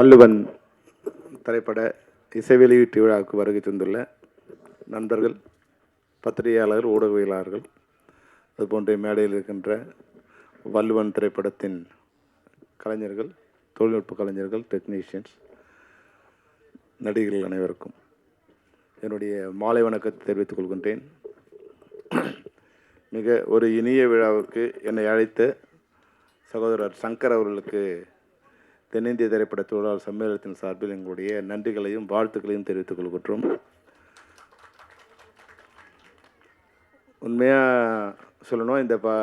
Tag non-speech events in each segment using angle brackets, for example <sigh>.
வள்ளுவன் திரைப்பட இசை வெளியீட்டு விழாவுக்கு வருகை தந்துள்ள நண்பர்கள் பத்திரிகையாளர்கள் ஊடகவியலாளர்கள் அதுபோன்ற மேடையில் இருக்கின்ற வள்ளுவன் திரைப்படத்தின் கலைஞர்கள் தொழில்நுட்ப கலைஞர்கள் டெக்னீஷியன்ஸ் நடிகர்கள் அனைவருக்கும் என்னுடைய மாலை வணக்கத்தை தெரிவித்துக் கொள்கின்றேன். மிக ஒரு இனிய விழாவுக்கு என்னை அழைத்த சகோதரர் சங்கர் அவர்களுக்கு தென்னிந்திய திரைப்பட தொழிலாளர் சம்மேளனத்தின் சார்பில் எங்களுடைய நன்றிகளையும் வாழ்த்துக்களையும் தெரிவித்துக் கொள்கின்றோம். உண்மையாக சொல்லணும் இந்த பா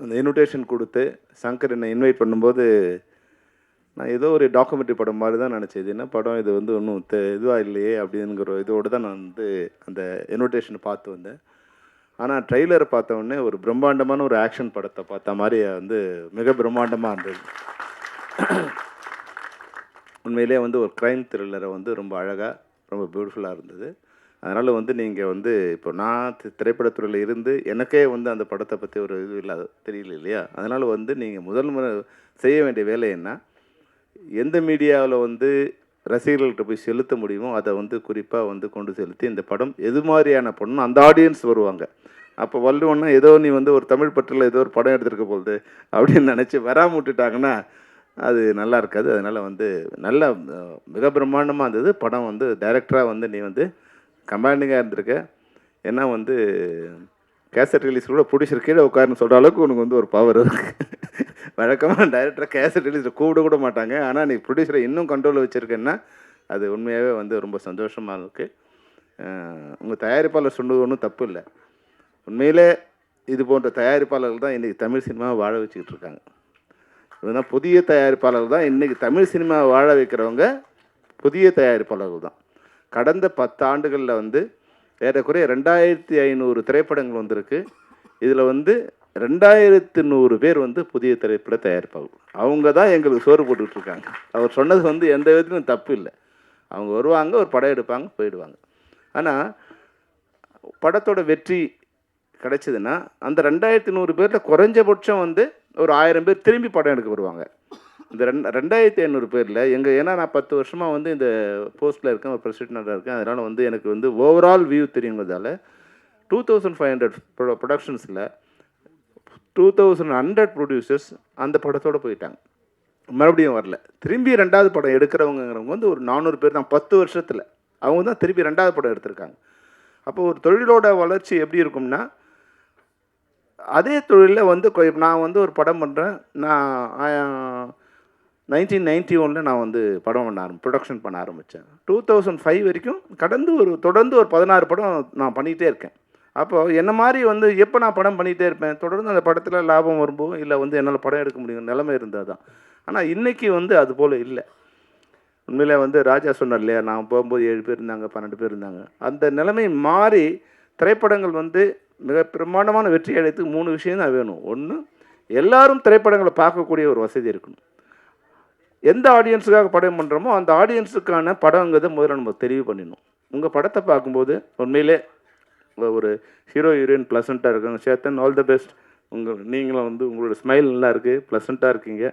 அந்த இன்விடேஷன் கொடுத்து சங்கர் என்னை இன்வைட் பண்ணும்போது நான் ஏதோ ஒரு டாக்குமெண்ட்ரி படம் மாதிரி தான் நினச்சேன். என்ன படம் இது வந்து ஒன்றும் இதுவாக இல்லையே அப்படிங்கிற இதோடு தான் நான் வந்து அந்த இன்விடேஷனை பார்த்து வந்தேன். ஆனால் ட்ரெய்லரை பார்த்த உடனே ஒரு பிரம்மாண்டமான ஒரு ஆக்ஷன் படத்தை பார்த்த மாதிரி வந்து மிக பிரம்மாண்டமாக இருந்தது. உண்மையிலே வந்து ஒரு க்ரைம் த்ரில்லரை வந்து ரொம்ப அழகாக ரொம்ப பியூட்டிஃபுல்லாக இருந்தது. அதனால் வந்து நீங்கள் வந்து இப்போ நான் தி- திரைப்படத்துறையில் இருந்து எனக்கே வந்து அந்த படத்தை பற்றி ஒரு இது இல்லாத தெரியல இல்லையா? அதனால் வந்து நீங்கள் முதல் முறை செய்ய வேண்டிய வேலை என்ன? எந்த மீடியாவில் வந்து ரசிகர்கள்ட்ட போய் செலுத்த முடியுமோ அதை வந்து குறிப்பாக வந்து கொண்டு செலுத்தி இந்த படம் எது மாதிரியான படம் அந்த ஆடியன்ஸ் வருவாங்க. அப்போ வள்ளுவன்னா ஏதோ நீ வந்து ஒரு தமிழ் பற்றில் ஏதோ ஒரு படம் எடுத்திருக்க போகுது அப்படின்னு நினச்சி வராமல் விட்டுட்டாங்கன்னா அது நல்லா இருக்காது. அதனால் வந்து நல்ல மிக பிரம்மாண்டமாக இருந்தது. படம் வந்து டைரக்டராக வந்து நீ வந்து கமாண்டிங்காக இருந்திருக்க. ஏன்னா வந்து கேசட் ரிலீஸ் கூட ப்ரொடியூசர் கீழே உட்காருன்னு சொல்கிற அளவுக்கு உனக்கு வந்து ஒரு பவர் இருக்குது வழக்கமாக டைரக்டரை கேசட் ரிலீஸில் கூப்பிட கூட மாட்டாங்க. ஆனால் நீ ப்ரொடியூசரை இன்னும் கண்ட்ரோலில் வச்சுருக்கேன்னா அது உண்மையாகவே வந்து ரொம்ப சந்தோஷமாக இருக்குது உங்கள் தயாரிப்பாளர் சொன்னது ஒன்றும் தப்பு இல்லை. உண்மையிலே இது போன்ற தயாரிப்பாளர்கள் தான் இன்றைக்கி தமிழ் சினிமாவை வாழ வச்சுக்கிட்டு இருக்காங்க. இதுதான் புதிய தயாரிப்பாளர்கள் தான் இன்றைக்கி தமிழ் சினிமாவை வாழ வைக்கிறவங்க புதிய தயாரிப்பாளர்கள் தான். கடந்த பத்து ஆண்டுகளில் வந்து ஏறக்குறைய ரெண்டாயிரத்தி ஐநூறு திரைப்படங்கள் வந்திருக்கு. இதில் வந்து ரெண்டாயிரத்து நூறு பேர் வந்து புதிய திரைப்பட தயாரிப்பாகும் அவங்க தான் எங்களுக்கு சோறு போட்டுக்கிட்டு இருக்காங்க அவர் சொன்னது வந்து எந்த விதத்திலும் தப்பு இல்லை. அவங்க வருவாங்க ஒரு படம் எடுப்பாங்க போயிடுவாங்க. ஆனால் படத்தோட வெற்றி கிடைச்சதுன்னா அந்த ரெண்டாயிரத்தி நூறு பேரில் குறைஞ்சபட்சம் வந்து ஒரு ஆயிரம் பேர் திரும்பி படம் எடுக்க வருவாங்க. இந்த ரெண்டு ரெண்டாயிரத்தி ஐநூறு பேரில் எங்கள் ஏன்னா நான் பத்து வருஷமாக வந்து இந்த போஸ்ட்டில் இருக்கேன் ஒரு பிரசிடெண்ட்டாக இருக்கேன் அதனால் வந்து எனக்கு வந்து ஓவரால் வியூ தெரியுங்கிறதால டூ தௌசண்ட் ஃபைவ் ஹண்ட்ரட் ப்ரொடக்ஷன்ஸில் டூ தௌசண்ட் ஹண்ட்ரட் ப்ரொடியூசர்ஸ் அந்த படத்தோடு போயிட்டாங்க. மறுபடியும் வரல. திரும்பி ரெண்டாவது படம் எடுக்கிறவங்கிறவங்க வந்து ஒரு நானூறு பேர் தான் பத்து வருஷத்தில். அவங்க தான் திருப்பி ரெண்டாவது படம் எடுத்திருக்காங்க. அப்போ ஒரு தொழிலோட வளர்ச்சி எப்படி இருக்கும்னா அதே தொழிலில் வந்து நான் வந்து ஒரு படம் பண்ணுறேன் நான் நைன்டீன் நைன்டி ஒனில் நான் வந்து படம் பண்ண ஆரம்பி ப்ரொடக்ஷன் பண்ண ஆரம்பித்தேன் டூ தௌசண்ட் ஃபைவ் வரைக்கும் கடந்து ஒரு தொடர்ந்து ஒரு பதினாறு படம் நான் பண்ணிகிட்டே இருக்கேன். அப்போது என்ன மாதிரி வந்து எப்போ நான் படம் பண்ணிகிட்டே இருப்பேன்? தொடர்ந்து அந்த படத்தில் லாபம் வரும்போது இல்லை வந்து என்னால் படம் எடுக்க முடியும் நிலைமை இருந்தால் தான் ஆனால் இன்றைக்கி வந்து அது போல் இல்லை. உண்மையிலே வந்து ராஜா சொன்னார் இல்லையா நான் போகும்போது ஏழு பேர் இருந்தாங்க பன்னெண்டு பேர் இருந்தாங்க. அந்த நிலைமை மாறி திரைப்படங்கள் வந்து மிக பிரமாண்டமான வெற்றி அடைத்துக்கு மூணு விஷயம் தான் வேணும். ஒன்று எல்லாரும் திரைப்படங்களை பார்க்கக்கூடிய ஒரு வசதி இருக்கணும். எந்த ஆடியன்ஸுக்காக படம் பண்ணுறோமோ அந்த ஆடியன்ஸுக்கான படங்கிறத முதல்ல நம்ம தெரிவு பண்ணிடணும். உங்கள் படத்தை பார்க்கும்போது உண்மையிலே ஒரு ஹீரோ ஹீரோயின் ப்ளசண்ட்டாக இருக்காங்க. சேத்தன் ஆல் த பெஸ்ட் உங்கள் நீங்களும் வந்து உங்களோட ஸ்மைல் நல்லா இருக்குது ப்ளசண்ட்டாக இருக்கீங்க.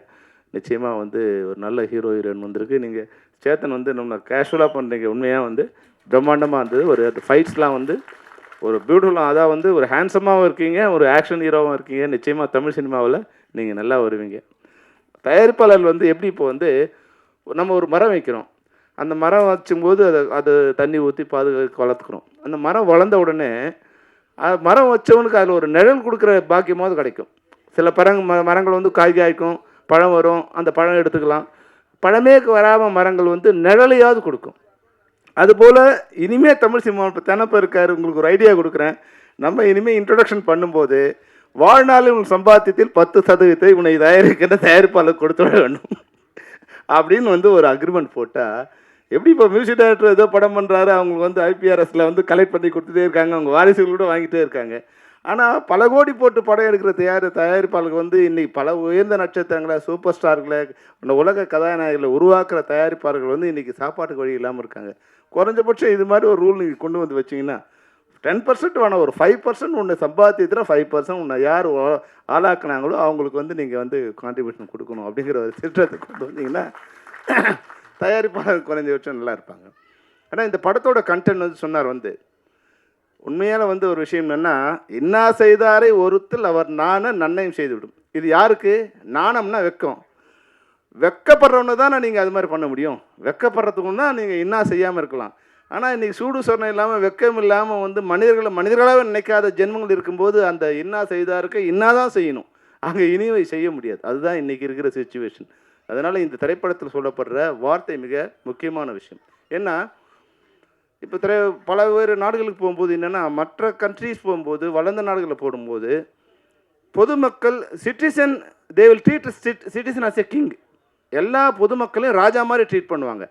நிச்சயமாக வந்து ஒரு நல்ல ஹீரோ ஹீரோயின் வந்திருக்கு. நீங்கள் சேத்தன் வந்து நம்ம கேஷுவலாக பண்ணுறீங்க உண்மையாக வந்து பிரம்மாண்டமாக இருந்தது ஒரு ஃபைட்ஸ்லாம் வந்து ஒரு பியூட்டிஃபுல்லாக அதான் வந்து ஒரு ஹேண்ட்ஸமாகவும் இருக்கீங்க. ஒரு ஆக்ஷன் ஹீரோவாகவும் இருக்கீங்க. நிச்சயமாக தமிழ் சினிமாவில் நீங்கள் நல்லா வருவீங்க. தயாரிப்பாளர் வந்து எப்படி இப்போ வந்து நம்ம ஒரு மரம் வைக்கிறோம். அந்த மரம் வச்சும்போது அதை அது தண்ணி ஊற்றி பாதுகாத்து வளர்த்துக்கிறோம் அந்த மரம் வளர்ந்த உடனே அது மரம் வச்சவனுக்கு அதில் ஒரு நிழல் கொடுக்குற பாக்கியமாவது கிடைக்கும். சில பரங் ம மரங்கள் வந்து காய் காய்க்கும் பழம் வரும் அந்த பழம் எடுத்துக்கலாம். பழமே வராமல் மரங்கள் வந்து நிழலையாவது கொடுக்கும். அதுபோல் இனிமேல் தமிழ் சிம்மா இப்போ தெனப்ப இருக்கார் உங்களுக்கு ஒரு ஐடியா கொடுக்குறேன். நம்ம இனிமேல் இன்ட்ரடக்ஷன் பண்ணும்போது வாழ்நாளில் உன் சம்பாத்தியத்தில் பத்து சதவீதத்தை உன்னை தயாரிக்கின்ற தயாரிப்பாளர் கொடுத்து விட வேண்டும். அப்படின்னு வந்து ஒரு அக்ரிமெண்ட் போட்டால் எப்படி இப்போ மியூசிக் டைரக்டர் ஏதோ படம் பண்ணுறாரு அவங்களுக்கு வந்து ஐபிஆர்எஸில் வந்து கலெக்ட் பண்ணி கொடுத்துட்டே இருக்காங்க அவங்க வாரிசுகள் கூட வாங்கிட்டே இருக்காங்க. ஆனால் பல கோடி போட்டு படம் எடுக்கிற தயார் தயாரிப்பாளர்கள் வந்து இன்றைக்கி பல உயர்ந்த நட்சத்திரங்களை சூப்பர் ஸ்டார்களை இந்த உலக கதாநாயகர்களை உருவாக்குற தயாரிப்பாளர்கள் வந்து இன்றைக்கி சாப்பாட்டுக்கு வழி இல்லாமல் இருக்காங்க. குறைஞ்சபட்சம் இது மாதிரி ஒரு ரூல் நீங்கள் கொண்டு வந்து வச்சிங்கன்னா டென் பர்சன்ட் வேணாம் ஒரு ஃபைவ் பர்சன்ட் ஒன்று சம்பாத்தியத்தில் ஃபைவ் பர்சன்ட் உன்னை யார் ஆளாக்குனாங்களோ அவங்களுக்கு வந்து நீங்கள் வந்து கான்ட்ரிபியூஷன் கொடுக்கணும் அப்படிங்கிற ஒரு திட்டத்தை கொண்டு வந்தீங்கன்னா தயாரிப்பாளர் குறைஞ்சபட்சம் நல்லா இருப்பாங்க. ஆனால் இந்த படத்தோட கண்டென்ட் வந்து சொன்னார் வந்து உண்மையான வந்து ஒரு விஷயம் என்னென்னா என்ன செய்தாரை ஒருத்தல் அவர் நானும் நன்னயம் செய்துவிடும். இது யாருக்கு? நாணம்னா வெக்கம். வெக்கப்படுறவனு தானே நீங்கள் அது மாதிரி பண்ண முடியும். வெக்கப்படுறதுக்கு தான் நீங்கள் என்ன செய்யாமல் இருக்கலாம். ஆனால் இன்றைக்கி சூடு சொரணம் இல்லாமல் வெக்கம் இல்லாமல் வந்து மனிதர்களை மனிதர்களாகவே நினைக்காத ஜென்மங்கள் இருக்கும்போது அந்த இன்னா செய்தாருக்கு இன்னா தான் செய்யணும். அங்கே இனிவை செய்ய முடியாது. அதுதான் இன்றைக்கி இருக்கிற சுச்சுவேஷன் அதனால் இந்த திரைப்படத்தில் சொல்லப்படுற வார்த்தை மிக முக்கியமான விஷயம். ஏன்னா இப்போ திரை பல வேறு நாடுகளுக்கு போகும்போது என்னென்னா மற்ற கண்ட்ரீஸ் போகும்போது வளர்ந்த நாடுகளில் போடும்போது பொதுமக்கள் citizen they will treat citizen as a king எல்லா பொதுமக்களையும் ராஜா மாதிரி ட்ரீட் பண்ணுவாங்க.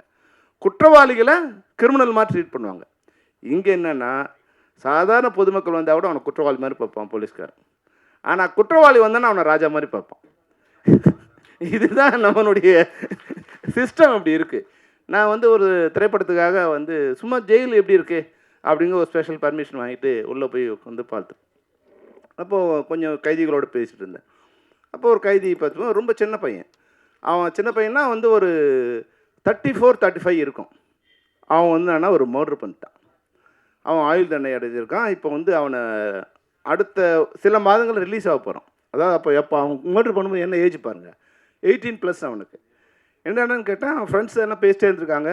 குற்றவாளிகளை கிரிமினல் மாதிரி ட்ரீட் பண்ணுவாங்க. இங்கே என்னென்னா சாதாரண பொதுமக்கள் வந்தால் கூட அவனை குற்றவாளி மாதிரி பார்ப்பான் போலீஸ்காரன். ஆனால் குற்றவாளி வந்தானா அவனை ராஜா மாதிரி பார்ப்பான். இதுதான் நம்மளுடைய சிஸ்டம் அப்படி இருக்குது நான் வந்து ஒரு திரைப்படத்துக்காக வந்து சும்மா ஜெயில் எப்படி இருக்கு அப்படிங்கிற ஒரு ஸ்பெஷல் பர்மிஷன் வாங்கிட்டு உள்ளே போய் வந்து பார்த்தேன். அப்போது கொஞ்சம் கைதிகளோடு பேசிகிட்டு இருந்தேன். அப்போ ஒரு கைதி பார்த்து ரொம்ப சின்ன பையன். அவன் சின்ன பையனா வந்து ஒரு தேர்ட்டி ஃபோர் தேர்ட்டி ஃபைவ் இருக்கும். அவன் வந்து ஆனால் ஒரு மர்டர் பண்ணிட்டான். அவன் ஆயுள் தண்டனை அடைஞ்சிருக்கான். இப்போ வந்து அவனை அடுத்த சில மாதங்கள் ரிலீஸ் ஆக போகிறான் அதாவது அப்போ எப்போ அவன் மர்டர் பண்ணும்போது என்ன ஏஜ் பாருங்கள் எயிட்டீன் ப்ளஸ் அவனுக்கு. என்னென்னு கேட்டால் அவன் ஃப்ரெண்ட்ஸ் எல்லாம் பேசிட்டே இருந்திருக்காங்க.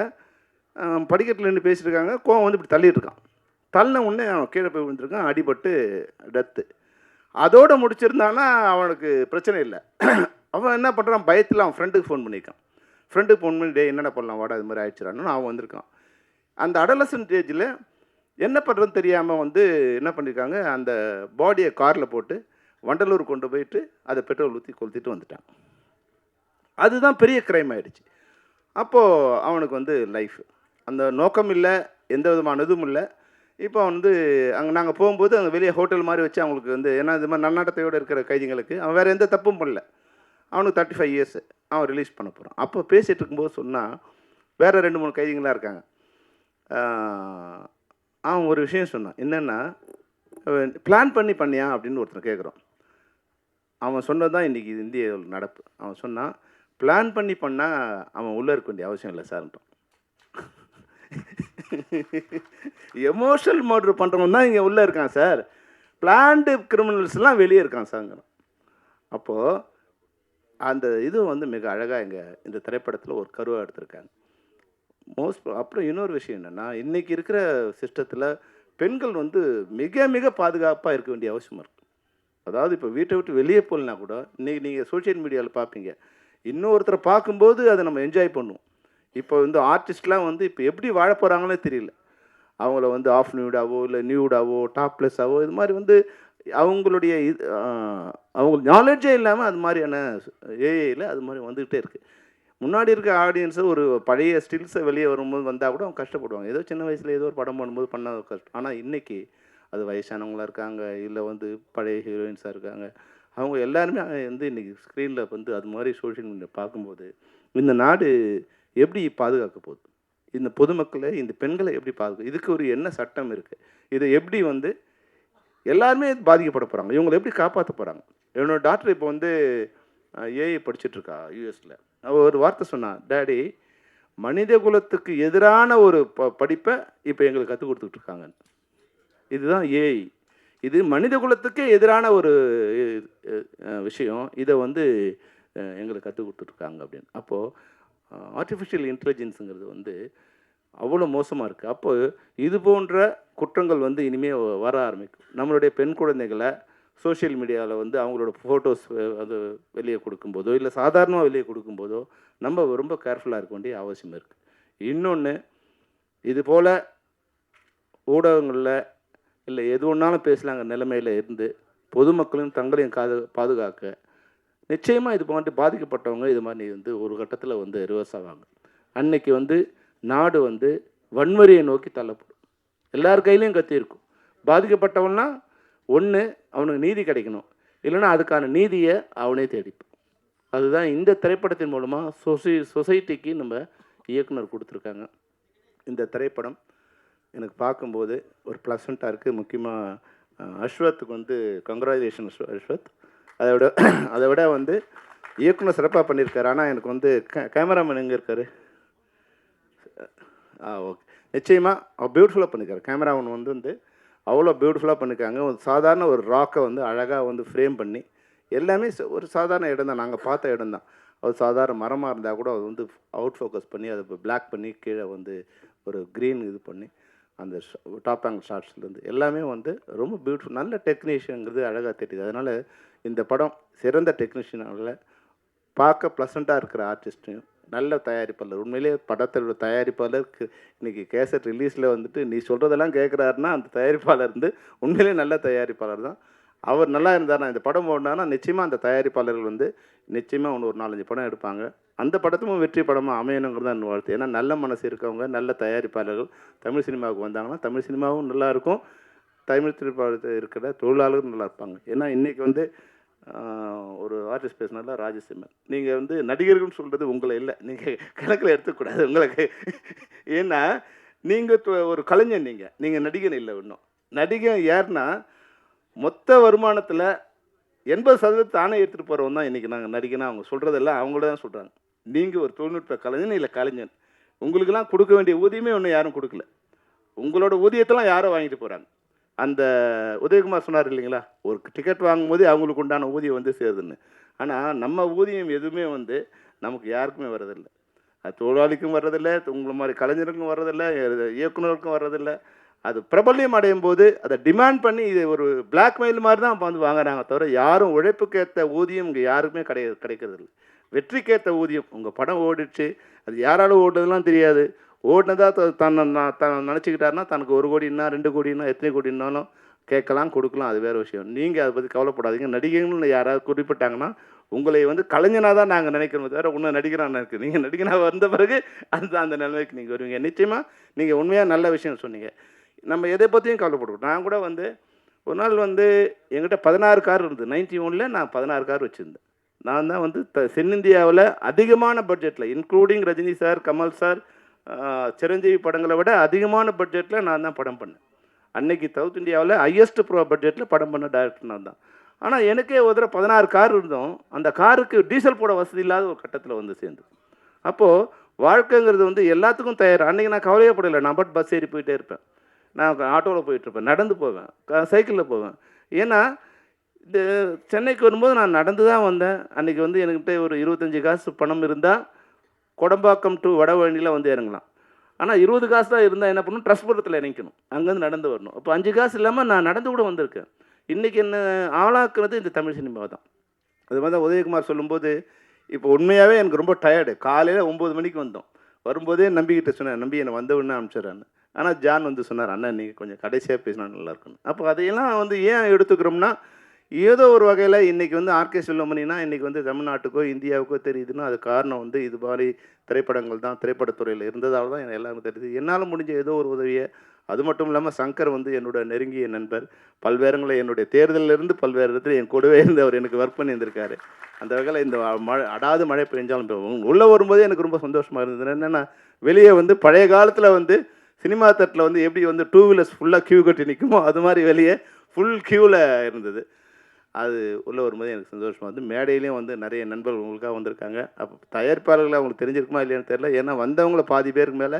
அவன் படிக்கட்டில் நின்று பேசிட்டு இருக்காங்க. கோவம் வந்து இப்படி தள்ளிட்டுருக்கான் தள்ளின உடனே அவன் கீழே போய் விழுந்திருக்கான். அடிபட்டு டெத்து அதோடு முடிச்சிருந்தானா அவனுக்கு பிரச்சனை இல்லை. <clears throat> அவன் என்ன பண்ணுறான் பயத்தில் அவன் ஃப்ரெண்டுக்கு ஃபோன் பண்ணியிருக்கான். ஃப்ரெண்டுக்கு ஃபோன் பண்ணி டே என்னடா பண்ணலாம்? வாடா இது மாதிரி ஆயிடுச்சுறான்னு அவன் வந்திருக்கான். அந்த அடலசன்ட் ஏஜில் என்ன பண்ணுறதுன்னு தெரியாமல் வந்து என்ன பண்ணியிருக்காங்க அந்த பாடியை காரில் போட்டு வண்டலூர் கொண்டு போயிட்டு அதை பெட்ரோல் ஊற்றி கொளுத்திட்டு வந்துட்டான். அதுதான் பெரிய க்ரைம் ஆயிடுச்சு. அப்போது அவனுக்கு வந்து லைஃப் அந்த நோக்கம் இல்லை எந்த விதமான இதுவும் இல்லை. இப்போ வந்து அங்கே நாங்கள் போகும்போது அங்கே வெளியே ஹோட்டல் மாதிரி வச்சு அவங்களுக்கு வந்து ஏன்னா இது மாதிரி நன்னாட்டத்தையோடு இருக்கிற கைதிகளுக்கு அவன் வேறு எந்த தப்பும் பண்ணல. அவனுக்கு தேர்ட்டி ஃபைவ் இயர்ஸ் அவன் ரிலீஸ் பண்ண போகிறான் அப்போ பேசிகிட்டு இருக்கும்போது சொன்னால் வேறு ரெண்டு மூணு கைதிகளாக இருக்காங்க. அவன் ஒரு விஷயம் சொன்னான். என்னென்னா பிளான் பண்ணி பண்ணியா அப்படின்னு ஒருத்தர் கேட்குறோம் அவன் சொன்னது தான் இன்றைக்கி இந்திய நடப்பு. அவன் சொன்னான் பிளான் பண்ணி பண்ணால் அவன் உள்ளே இருக்க வேண்டிய அவசியம் இல்லை சார்ன்ட்டோம் எமோஷனல் மர்டர் பண்ணுறவன் தான் இங்கே உள்ளே இருக்கான் சார். பிளான்டு கிரிமினல்ஸ்லாம் வெளியே இருக்கான் சார் அப்போது அந்த இது வந்து மிக அழகாக இங்கே இந்த திரைப்படத்தில் ஒரு கருவாக எடுத்திருக்காங்க. மோஸ்ட் அப்புறம் இன்னொரு விஷயம் என்னென்னா இன்றைக்கி இருக்கிற சிஸ்டத்தில் பெண்கள் வந்து மிக மிக பாதுகாப்பாக இருக்க வேண்டிய அவசியம் இருக்குது அதாவது இப்போ வீட்டை விட்டு வெளியே போகலனா கூட இன்றைக்கி நீங்கள் சோஷியல் மீடியாவில் பார்ப்பீங்க இன்னொருத்தரை பார்க்கும்போது அதை நம்ம என்ஜாய் பண்ணுவோம். இப்போ வந்து ஆர்டிஸ்ட்லாம் வந்து இப்போ எப்படி வாழ போகிறாங்களே தெரியல. அவங்கள வந்து ஆஃப் நியூடாவோ இல்லை நியூடாவோ டாப்லெஸ்ஸாவோ இது மாதிரி வந்து அவங்களுடைய இது அவங்க நாலேஜே இல்லாமல் அது மாதிரியான ஏஐயில் அது மாதிரி வந்துக்கிட்டே இருக்குது முன்னாடி இருக்க ஆடியன்ஸை ஒரு பழைய ஸ்டில்ஸை வெளியே வரும்போது வந்தால் கூட அவங்க கஷ்டப்படுவாங்க. ஏதோ சின்ன வயசில் ஏதோ ஒரு படம் பண்ணும்போது பண்ண கஷ்டம். ஆனால் இன்றைக்கி அது வயசானவங்களாக இருக்காங்க இல்லை வந்து பழைய ஹீரோயின்ஸாக இருக்காங்க. அவங்க எல்லாருமே வந்து இன்றைக்கி ஸ்க்ரீனில் வந்து அது மாதிரி சோஷியல் மீடியா பார்க்கும்போது இந்த நாடு எப்படி பாதுகாக்க போகுது? இந்த பொதுமக்களை இந்த பெண்களை எப்படி பாதுகா இதுக்கு ஒரு என்ன சட்டம் இருக்குது இதை எப்படி வந்து எல்லாருமே பாதிக்கப்பட போகிறாங்க இவங்களை எப்படி காப்பாற்ற போகிறாங்க என்னோட டாக்டர் இப்போ வந்து ஏஐ படிச்சுட்ருக்கா யூஎஸில் அவள் ஒரு வார்த்தை சொன்னா டேடி மனித குலத்துக்கு எதிரான ஒரு ப படிப்பை இப்போ எங்களுக்கு கற்றுக் கொடுத்துட்ருக்காங்க இதுதான் ஏஐ இது மனித குலத்துக்கே எதிரான ஒரு விஷயம். இதை வந்து எங்களுக்கு கற்றுக் கொடுத்துட்ருக்காங்க அப்படின்னு. அப்போது ஆர்டிஃபிஷியல் இன்டெலிஜென்ஸுங்கிறது வந்து அவ்வளோ மோசமாக இருக்குது அப்போது இது போன்ற குற்றங்கள் வந்து இனிமேல் வர ஆரம்பிக்கும். நம்மளுடைய பெண் குழந்தைகளை சோஷியல் மீடியாவில் வந்து அவங்களோட ஃபோட்டோஸ் அது வெளியே கொடுக்கும்போதோ இல்லை சாதாரணமாக வெளியே கொடுக்கும்போதோ நம்ம ரொம்ப கேர்ஃபுல்லாக இருக்க வேண்டிய அவசியம் இருக்குது இன்னொன்று இது போல் ஊடகங்களில் இல்லை எது ஒன்றாலும் பேசலாங்க நிலைமையில் இருந்து பொதுமக்களும் தங்களையும் காது பாதுகாக்க நிச்சயமாக இது மாதிரி பாதிக்கப்பட்டவங்க இது மாதிரி வந்து ஒரு கட்டத்தில் வந்து ரிவர்ஸ் ஆவாங்க. அன்னைக்கு வந்து நாடு வந்து வன்முறையை நோக்கி தள்ளப்படும். எல்லார் கையிலையும் கத்தி இருக்கும். பாதிக்கப்பட்டவன்னா ஒன்று அவனுக்கு நீதி கிடைக்கணும். இல்லைன்னா அதுக்கான நீதியை அவனே தேடிப்பான். அதுதான் இந்த திரைப்படத்தின் மூலமாக சொசை சொசைட்டிக்கு நம்ம இயக்குனர் கொடுத்துருக்காங்க. இந்த திரைப்படம் எனக்கு பார்க்கும்போது ஒரு ப்ளசண்ட்டாக இருக்குது முக்கியமாக அஸ்வத்துக்கு வந்து கங்க்ராச்சுலேஷன் அஸ்வத். அதை விட <clears throat> அதை விட வந்து இயக்குனர் சிறப்பாக பண்ணியிருக்காரு. ஆனால் எனக்கு வந்து கே கேமராமேன் எங்கே இருக்காரு? ஆ ஓகே. நிச்சயமாக பியூட்டிஃபுல்லாக பண்ணியிருக்காரு. கேமராமேன் வந்து வந்து அவ்வளோ பியூட்டிஃபுல்லாக பண்ணியிருக்காங்க. ஒரு சாதாரண ஒரு ராக்கை வந்து அழகாக வந்து ஃப்ரேம் பண்ணி எல்லாமே ஒரு சாதாரண இடம் தான். நாங்கள் பார்த்த இடம் தான். அது சாதாரண மரமாக இருந்தால் கூட அது வந்து அவுட் ஃபோக்கஸ் பண்ணி அதை பிளாக் பண்ணி கீழே வந்து ஒரு க்ரீன் இது பண்ணி அந்த டாப் ஆங்கிள் ஷார்ட்ஸ்லேருந்து எல்லாமே வந்து ரொம்ப பியூட்டிஃபுல் நல்ல டெக்னீஷியனுங்கிறது அழகாக தெரியுது. அதனால் இந்த படம் சிறந்த டெக்னீஷியனால பார்க்க ப்ளசண்ட்டாக இருக்கிற ஆர்டிஸ்ட்டையும் நல்ல தயாரிப்பாளர். உண்மையிலேயே படத்தோட தயாரிப்பாளருக்கு இன்றைக்கி கேசட் ரிலீஸில் வந்துட்டு நீ சொல்கிறதெல்லாம் கேட்குறாருன்னா அந்த தயாரிப்பாளர் வந்து உண்மையிலே நல்ல தயாரிப்பாளர் தான். அவர் நல்லா இருந்தார்னா இந்த படம் ஓடினார்னா நிச்சயமாக அந்த தயாரிப்பாளர்கள் வந்து நிச்சயமாக ஒன்று ஒரு நாலஞ்சு படம் எடுப்பாங்க. அந்த படத்தும் வெற்றி படமாக அமையணுங்கிறது தான் வாழ்த்து. ஏன்னா நல்ல மனசு இருக்கவங்க நல்ல தயாரிப்பாளர்கள் தமிழ் சினிமாவுக்கு வந்தாங்கன்னா தமிழ் சினிமாவும் நல்லா இருக்கும். தமிழ் திரைப்படத்தில் இருக்கிற தொழிலாளர்களும் நல்லா இருப்பாங்க. ஏன்னா இன்றைக்கி வந்து ஒரு ஆர்டிஸ்ட் பேசினால ராஜசிம்மன். நீங்கள் வந்து நடிகர்கள்னு சொல்கிறது உங்களை இல்லை. நீங்கள் கணக்கில் எடுத்துக்கூடாது உங்களுக்கு. ஏன்னா நீங்கள் ஒரு கலைஞன் நீங்கள் நீங்கள் நடிகன் இல்லை இன்னும். நடிகன் யாருன்னா மொத்த வருமானத்தில் எண்பது சதவீதம் தானே எடுத்துகிட்டு போகிறவன் தான் இன்றைக்கி நாங்கள் நடிகனா அவங்க சொல்கிறதெல்லாம் அவங்கள தான் சொல்கிறாங்க நீங்கள் ஒரு தொழில்நுட்ப கலைஞன் இல்லை கலைஞன். உங்களுக்கெல்லாம் கொடுக்க வேண்டிய ஊதியமே ஒன்றும் யாரும் கொடுக்கல. உங்களோட ஊதியத்தெல்லாம் யாரோ வாங்கிட்டு போகிறாங்க அந்த உதயகுமார் சொன்னார் இல்லைங்களா? ஒரு டிக்கெட் வாங்கும்போது அவங்களுக்கு உண்டான ஊதியம் வந்து சேருதுன்னு. ஆனால் நம்ம ஊதியம் எதுவுமே வந்து நமக்கு யாருக்குமே வர்றதில்லை. அது தொழிலாளிக்கும் வர்றதில்லை உங்களை மாதிரி கலைஞருக்கும் வர்றதில்லை இயக்குனருக்கும் வர்றதில்லை. அது பிரபல்யம் அடையும் போது அதை டிமாண்ட் பண்ணி இது ஒரு பிளாக்மெயில் மாதிரி தான் வந்து வாங்குறாங்க தவிர யாரும் உழைப்புக்கேற்ற ஊதியம் இங்கே யாருக்குமே கிடையாது கிடைக்கிறது இல்லை வெற்றிக்கேற்ற ஊதியம் உங்கள் படம் ஓடிடுச்சு அது யாராலும் ஓடுறதுலாம் தெரியாது. ஓடினதா தன்னை நான் தான் நினச்சிக்கிட்டாருன்னா தனக்கு ஒரு கோடின்னா ரெண்டு கோடின்னா எத்தனை கோடினாலும் கேட்கலாம் கொடுக்கலாம் அது வேறு விஷயம். நீங்கள் அதை பற்றி கவலைப்படாதீங்க. நடிகைகள்னு யாராவது குறிப்பிட்டாங்கன்னா உங்களை வந்து கலைஞனாக தான் நாங்கள் நினைக்கிறோம் தவிர உன்னை நடிகராக இருக்குது நீங்கள் நடிகனாக வந்த பிறகு அந்த அந்த நிலைமைக்கு நீங்கள் வருவீங்க. நிச்சயமாக நீங்கள் உண்மையாக நல்ல விஷயம் சொன்னீங்க. நம்ம எதை பற்றியும் கவலைப்படுவோம் நான் கூட வந்து ஒரு நாள் வந்து என்கிட்ட பதினாறு கார் இருந்தது. நைன்டி ஒனில் நான் பதினாறு கார் வச்சுருந்தேன். நான் தான் வந்து த தென்னிந்தியாவில் அதிகமான பட்ஜெட்டில் including Rajini sir Kamal sir Chiranjeevi படங்களை விட அதிகமான பட்ஜெட்டில் நான் தான் படம் பண்ணேன். அன்னைக்கு சவுத் இந்தியாவில் ஹையஸ்ட் ப்ரோ பட்ஜெட்டில் படம் பண்ண டேரக்டர் நான் தான். ஆனால் எனக்கே ஒரு தடவை பதினாறு கார் இருந்தோம் அந்த காருக்கு டீசல் போட வசதி இல்லாத ஒரு கட்டத்தில் வந்து சேர்ந்து அப்போது வாழ்க்கைங்கிறது வந்து எல்லாத்துக்கும் தயார்? அன்றைக்கி நான் கவலையே படலை. நான் பட் பஸ் ஏறி போயிட்டே இருப்பேன். நான் ஆட்டோவில் போயிட்டுருப்பேன். நடந்து போவேன். சைக்கிளில் போவேன். ஏன்னா இந்த சென்னைக்கு வரும்போது நான் நடந்து தான் வந்தேன். அன்றைக்கி வந்து என்கிட்ட ஒரு இருபத்தஞ்சி காசு பணம் இருந்தால் கொடம்பாக்கம் டு வடவழியில் வந்து இறங்கலாம். ஆனால் இருபது காசு தான் இருந்தால் என்ன பண்ணணும்? ட்ரஸ்புரத்தில் இறங்கிக்கணும். அங்கேருந்து நடந்து வரணும். அப்போ அஞ்சு காசு இல்லாமல் நான் நடந்து கூட வந்திருக்கேன். இன்றைக்கி என்ன ஆளாக்குறது இந்த தமிழ் சினிமா தான். அது மாதிரி தான் உதயகுமார் சொல்லும்போது இப்போ உண்மையாகவே எனக்கு ரொம்ப டயர்டு காலையில் ஒம்பது மணிக்கு வந்தோம். வரும்போதே நம்பிக்கிட்ட சொன்னேன் நம்பி என்னை வந்தவுடனே உடனே ஆனால் ஜான் வந்து சொன்னார் அண்ணா நீங்கள் கொஞ்சம் கடைசியாக பேசினா நல்லாயிருக்கும் அப்போ அதையெல்லாம் வந்து ஏன் எடுத்துக்கிறோம்னா ஏதோ ஒரு வகையில் இன்றைக்கி வந்து ஆர்கே செல்வமணினா இன்றைக்கி வந்து தமிழ்நாட்டுக்கோ இந்தியாவுக்கோ தெரியுதுன்னா அது காரணம் வந்து இது மாதிரி திரைப்படங்கள் தான் திரைப்படத்துறையில் இருந்ததால் தான் எனக்கு எல்லாருக்கும் தெரியுது. என்னால் முடிஞ்ச ஏதோ ஒரு உதவியை அது மட்டும் இல்லாமல் சங்கர் வந்து என்னோட நெருங்கிய நண்பர். பல்வேறுங்களை என்னுடைய தேர்தலில் இருந்து பல்வேறு இடத்துல என் கூடவே இருந்து அவர் எனக்கு ஒர்க் பண்ணியிருந்திருக்காரு. அந்த வகையில் இந்த மழை அடாது மழை பெஞ்சாலும் உள்ளே வரும்போதே எனக்கு ரொம்ப சந்தோஷமாக இருந்தது. என்னென்னா வெளியே வந்து பழைய காலத்தில் வந்து சினிமா தட்டில் வந்து எப்படி வந்து டூ வீலர்ஸ் ஃபுல்லாக க்யூ கட்டி நிற்குமோ அது மாதிரி வெளியே ஃபுல் க்யூவில் இருந்தது. அது உள்ளே வரும்போது எனக்கு சந்தோஷமாக வந்து மேடையிலையும் வந்து நிறைய நண்பர்கள் உங்களுக்காக வந்திருக்காங்க. அப்போ தயாரிப்பாளர்கள் அவங்களுக்கு தெரிஞ்சிருக்குமா இல்லையான்னு தெரில ஏன்னா வந்தவங்கள பாதி பேருக்கு மேலே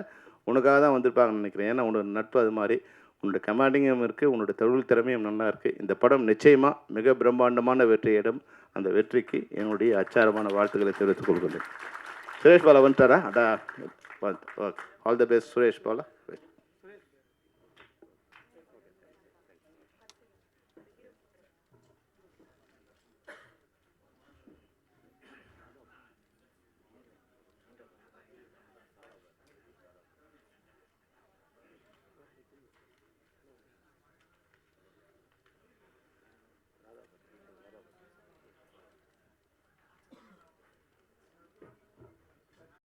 உனக்காக தான் வந்திருப்பாங்கன்னு நினைக்கிறேன். ஏன்னா உன்னோட நட்பு அது மாதிரி. உன்னோட கமாண்டிங்கும் இருக்குது உன்னோட தொழில் திறமையும் நல்லா இருக்குது இந்த படம் நிச்சயமாக மிக பிரம்மாண்டமான வெற்றியிடம் அந்த வெற்றிக்கு என்னுடைய அச்சாரமான வாழ்த்துக்களை தெரிவித்துக் கொள்கிறேன் சுரேஷ் பாலா வந்துட்டாரா? அடா okay All the best, Suresh Bala.